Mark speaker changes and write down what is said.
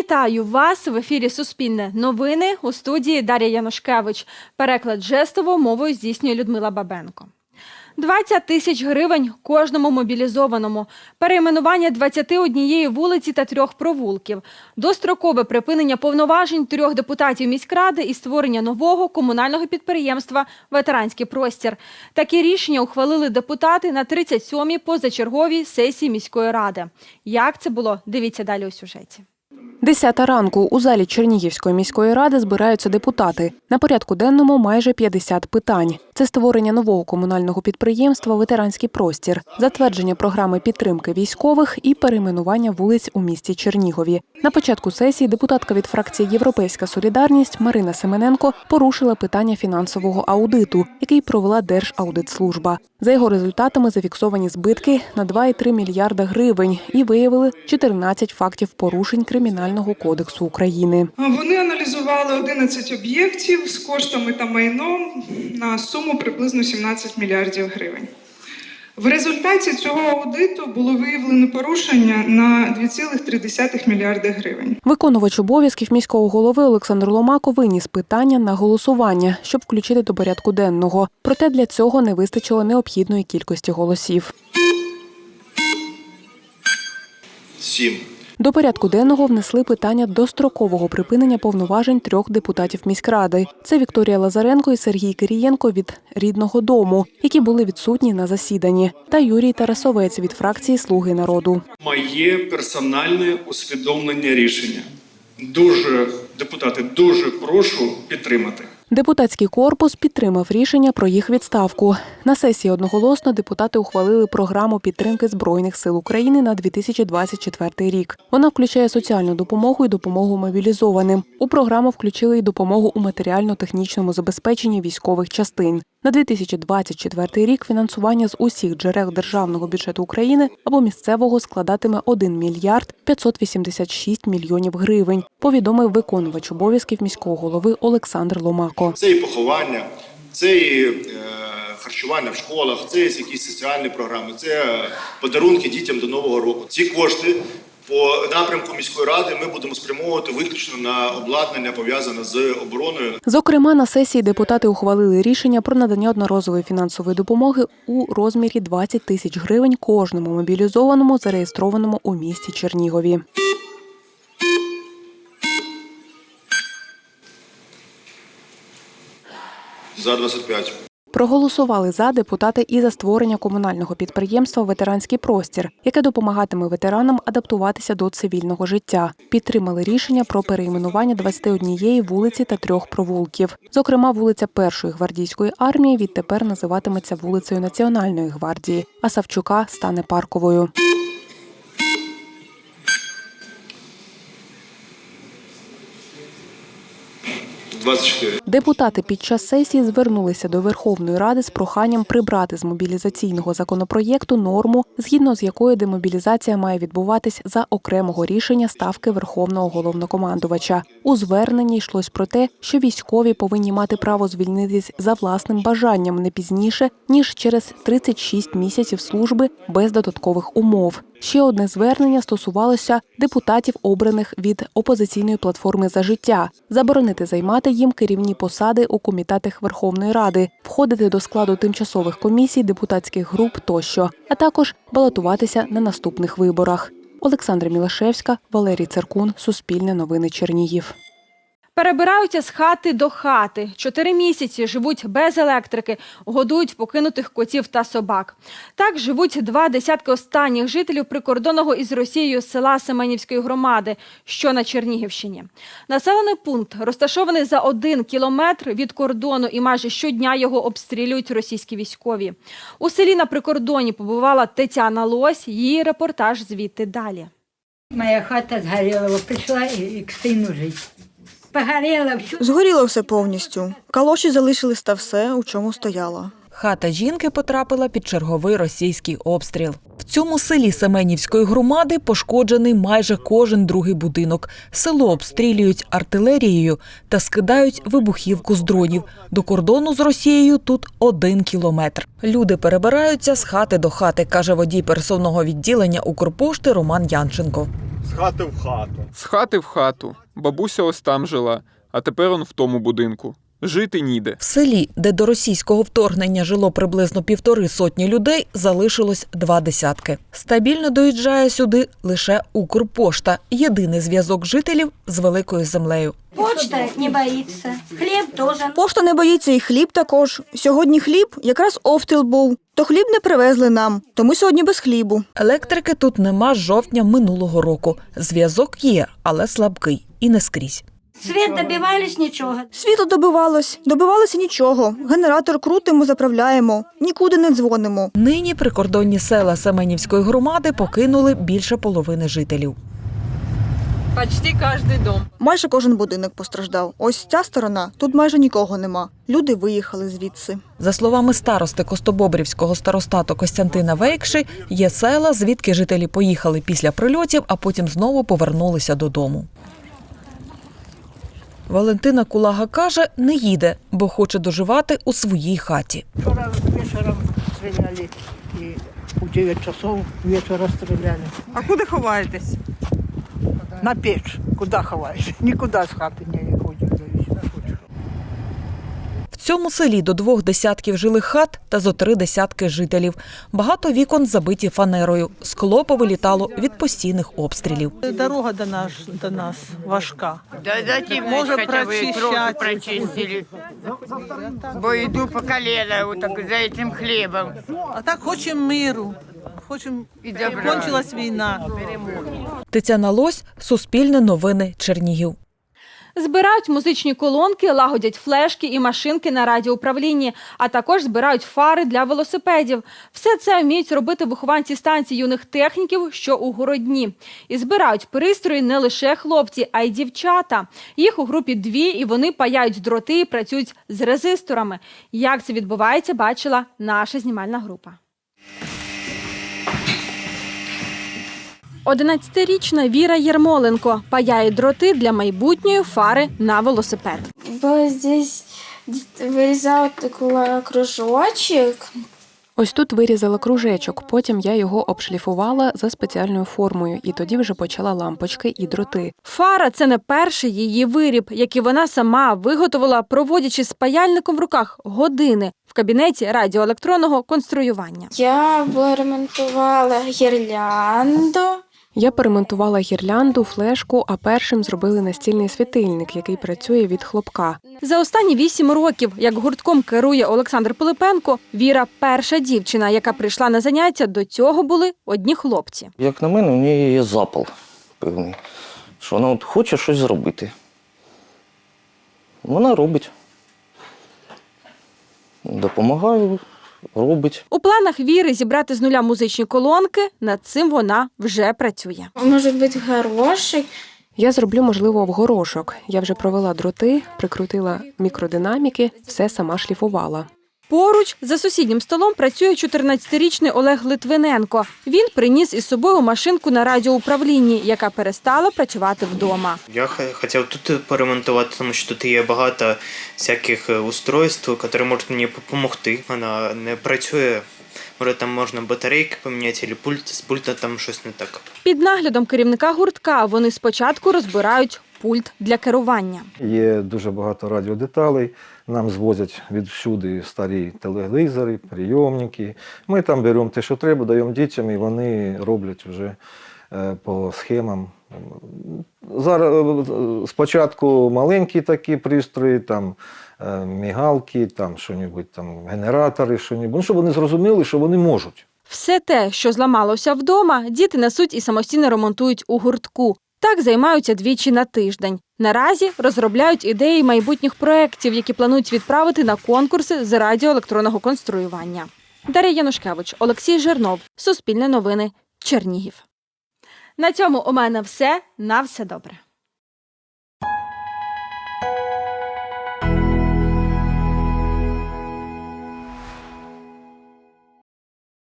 Speaker 1: Вітаю вас в ефірі Суспільне новини у студії Дар'я Янушкевич. Переклад жестовою мовою здійснює Людмила Бабенко. 20 тисяч гривень кожному мобілізованому, перейменування 21 вулиці та трьох провулків, дострокове припинення повноважень трьох депутатів міськради і створення нового комунального підприємства Ветеранський простір. Такі рішення ухвалили депутати на 37-й позачерговій сесії міської ради. Як це було? Дивіться далі у сюжеті.
Speaker 2: Десята ранку у залі Чернігівської міської ради збираються депутати. На порядку денному майже 50 питань. Це створення нового комунального підприємства Ветеранський простір, затвердження програми підтримки військових і перейменування вулиць у місті Чернігові. На початку сесії депутатка від фракції Європейська Солідарність Марина Семененко порушила питання фінансового аудиту, який провела Держаудитслужба. За його результатами зафіксовані збитки на 2,3 мільярда гривень і виявили 14 фактів порушень Кримінального кодексу України.
Speaker 3: Вони аналізували 11 об'єктів з коштами та майном на суму приблизно 17 мільярдів гривень. В результаті цього аудиту було виявлено порушення на 2,3 мільярди гривень.
Speaker 2: Виконувач обов'язків міського голови Олександр Ломако виніс питання на голосування, щоб включити до порядку денного. Проте для цього не вистачило необхідної кількості голосів.
Speaker 4: Сім.
Speaker 2: До порядку денного внесли питання дострокового припинення повноважень трьох депутатів міськради. Це Вікторія Лазаренко і Сергій Кирієнко від рідного дому, які були відсутні на засіданні, та Юрій Тарасовець від фракції Слуги народу.
Speaker 4: Моє персональне усвідомлення рішення. Дуже депутати, дуже прошу підтримати.
Speaker 2: Депутатський корпус підтримав рішення про їх відставку. На сесії одноголосно депутати ухвалили програму підтримки Збройних сил України на 2024 рік. Вона включає соціальну допомогу і допомогу мобілізованим. У програму включили й допомогу у матеріально-технічному забезпеченні військових частин. На 2024 рік фінансування з усіх джерел державного бюджету України або місцевого складатиме 1 мільярд 586 мільйонів гривень. Повідомив виконувач обов'язків міського голови Олександр Ломако.
Speaker 4: Це і поховання, це і е, харчування в школах, це якісь соціальні програми, це е, подарунки дітям до Нового року. Ці кошти по напрямку міської ради ми будемо спрямовувати виключно на обладнання пов'язане з обороною.
Speaker 2: Зокрема, на сесії депутати ухвалили рішення про надання одноразової фінансової допомоги у розмірі 20 тисяч гривень кожному мобілізованому, зареєстрованому у місті Чернігові.
Speaker 4: За 25.
Speaker 2: Проголосували за депутати і за створення комунального підприємства Ветеранський простір, яке допомагатиме ветеранам адаптуватися до цивільного життя. Підтримали рішення про перейменування 21 вулиці та трьох провулків. Зокрема, вулиця Першої гвардійської армії відтепер називатиметься вулицею Національної гвардії, а Савчука стане парковою.
Speaker 4: – 24.
Speaker 2: Депутати під час сесії звернулися до Верховної Ради з проханням прибрати з мобілізаційного законопроєкту норму, згідно з якою демобілізація має відбуватись за окремого рішення ставки Верховного головнокомандувача. У зверненні йшлось про те, що військові повинні мати право звільнитись за власним бажанням не пізніше ніж через 36 місяців служби без додаткових умов. Ще одне звернення стосувалося депутатів, обраних від опозиційної платформи за життя, заборонити займати їм керівні посади у комітетах Верховної Ради, входити до складу тимчасових комісій, депутатських груп тощо, а також балотуватися на наступних виборах. Олександра Мілашевська, Валерій Церкун, Суспільне новини Чернігів.
Speaker 1: Перебираються з хати до хати. Чотири місяці живуть без електрики, годують покинутих котів та собак. Так живуть два десятки останніх жителів прикордонного із Росією села Семенівської громади, що на Чернігівщині. Населений пункт розташований за один кілометр від кордону, і майже щодня його обстрілюють російські військові. У селі на прикордоні побувала Тетяна Лось. Її репортаж звідти далі.
Speaker 5: Моя хата згорела, вот прийшла і к сину жити.
Speaker 6: Згоріло все повністю. Калоші залишились та все, у чому стояло.
Speaker 7: Хата жінки потрапила під черговий російський обстріл. В цьому селі Семенівської громади пошкоджений майже кожен другий будинок. Село обстрілюють артилерією та скидають вибухівку з дронів. До кордону з Росією тут один кілометр. Люди перебираються з хати до хати, каже водій пересувного відділення Укрпошти Роман Янченко.
Speaker 8: З хати в хату.
Speaker 9: З хати в хату. Бабуся ось там жила, а тепер он в тому будинку. Жити ніде.
Speaker 7: В селі, де до російського вторгнення жило приблизно півтори сотні людей, залишилось два десятки. Стабільно доїжджає сюди лише Укрпошта, єдиний зв'язок жителів з великою землею.
Speaker 10: Почта не боится. Хлеб тоже.
Speaker 6: Пошта не боїться і хліб також. Сьогодні хліб якраз обстріл був. То хліб не привезли нам, тому сьогодні без хлібу.
Speaker 7: Електрики тут нема з жовтня минулого року. Зв'язок є, але слабкий і не скрізь.
Speaker 10: Свет добивались ничего.
Speaker 6: Світло добивалось, добивалося нічого. Генератор крутимо, заправляємо, нікуди не дзвонимо.
Speaker 7: Нині прикордонні села Семенівської громади покинули більше половини жителів.
Speaker 1: Почти кожен дом.
Speaker 6: Майже кожен будинок постраждав. Ось ця сторона, тут майже нікого нема. Люди виїхали звідси.
Speaker 7: За словами старости Костобобрівського старостату Костянтина Вейкши, є села, звідки жителі поїхали після прильотів, а потім знову повернулися додому. Валентина Кулага каже, не їде, бо хоче доживати у своїй хаті.
Speaker 11: Вчора вечором стріляли і у 9 часов вечора стріляли.
Speaker 12: А куди ховаєтесь?
Speaker 11: На печ. Куди ховаєш? Нікуди з хати не виходять.
Speaker 7: В цьому селі до двох десятків жилих хат та зо три десятки жителів. Багато вікон забиті фанерою. Скло повилітало від постійних обстрілів.
Speaker 12: Дорога до нас, до нас важка.
Speaker 13: Да дайте
Speaker 12: Може,
Speaker 13: прочистили. Бо иду по колено вот так за этим хлебом.
Speaker 12: А так хочемо миру. Хочемо, кончилась війна.
Speaker 7: Тетяна Лось, Суспільне новини, Чернігів.
Speaker 1: Збирають музичні колонки, лагодять флешки і машинки на радіоуправлінні, а також збирають фари для велосипедів. Все це вміють робити вихованці станції юних техніків, що у городні. І збирають пристрої не лише хлопці, а й дівчата. Їх у групі дві, і вони паяють дроти і працюють з резисторами. Як це відбувається, бачила наша знімальна група. 11-річна Віра Єрмоленко паяє дроти для майбутньої фари на велосипед.
Speaker 10: Было здесь вырезал такой кружочек.
Speaker 2: Ось тут вирізала кружечок, потім я його обшліфувала за спеціальною формою, і тоді вже почала лампочки і дроти.
Speaker 1: Фара це не перший її виріб, який вона сама виготовила, проводячи з паяльником в руках години в кабінеті радіоелектронного конструювання.
Speaker 10: Я ремонтувала гірлянду.
Speaker 2: Я перемонтувала гірлянду, флешку, а першим зробили настільний світильник, який працює від хлопка.
Speaker 1: За останні вісім років, як гуртком керує Олександр Пилипенко, Віра перша дівчина, яка прийшла на заняття. До цього були одні хлопці.
Speaker 14: Як на мене, у неї є запал певний, що вона от хоче щось зробити. Вона робить. Допомагаю, робить.
Speaker 1: У планах Віри зібрати з нуля музичні колонки. Над цим вона вже працює.
Speaker 10: Може бути хороший.
Speaker 2: Я зроблю, можливо, в горошок. Я вже провела дроти, прикрутила мікродинаміки, все сама шліфувала.
Speaker 1: Поруч за сусіднім столом працює 14-річний Олег Литвиненко. Він приніс із собою машинку на радіоуправлінні, яка перестала працювати вдома.
Speaker 15: Я хотів тут поремонтувати, тому що тут є багато всяких е, устройств, які можуть мені допомогти. Вона не працює. Може, там можна батарейки поміняти, або пульт, з пульта там щось не так.
Speaker 1: Під наглядом керівника гуртка вони спочатку розбирають пульт для керування.
Speaker 8: Є дуже багато радіодеталей. Нам звозять відсюди старі телевізори, прийомники. Ми там беремо те, що треба, даємо дітям, і вони роблять вже е, по схемам. Зараз е, спочатку маленькі такі пристрої, там е, мігалки, там що-небудь, там генератори, що-небудь, ну, щоб вони зрозуміли, що вони можуть.
Speaker 1: Все те, що зламалося вдома, діти несуть і самостійно ремонтують у гуртку. Так займаються двічі на тиждень. Наразі розробляють ідеї майбутніх проєктів, які планують відправити на конкурси з радіоелектронного конструювання. Дар'я Янушкевич, Олексій Жернов, Суспільне новини, Чернігів. На цьому у мене все. На все добре.